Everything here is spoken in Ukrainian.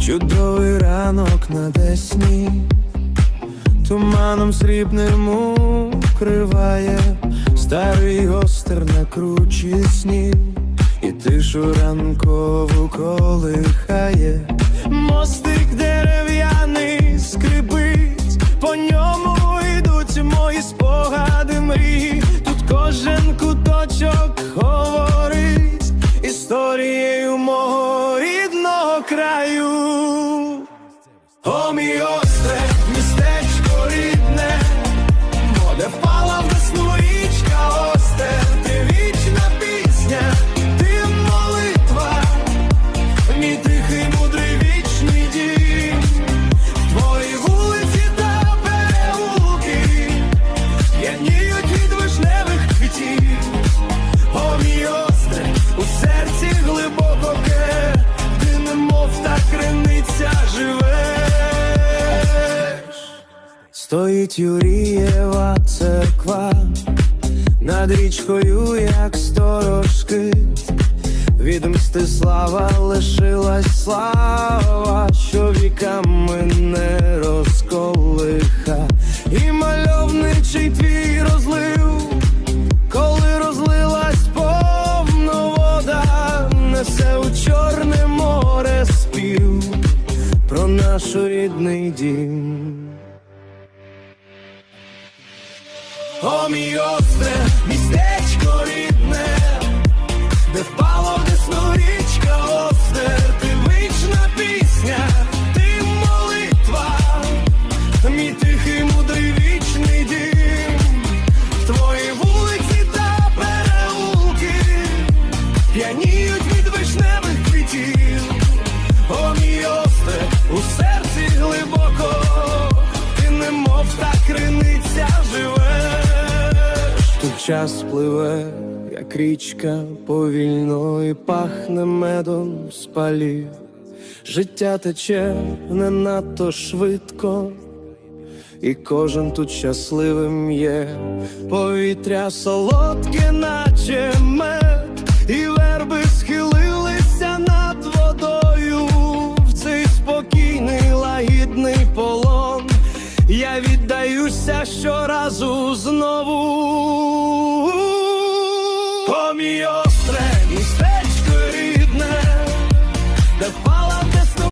Чудовий ранок на десні, туманом срібним укриває старий гостер на кручі снів, і тишу ранкову колихає. Мостик дерев'яний скрипить, по ньому йдуть мої спогади мрії. Тут кожен куточок говорить історією мого рідного краю. О, мій Стоїть Юрієва церква над річкою, як сторожки. Від Мстислава лишилась слава, що віками не розколиха, і мальовничий твій розлив, коли розлилась повно вода, несе у чорне море спів про наш рідний дім. О, мій остре, час пливе, як річка повільно і пахне медом з. Життя тече не надто швидко, і кожен тут щасливим є. Повітря солодке, наче мед, і я віддаюся щоразу знову. Поміо!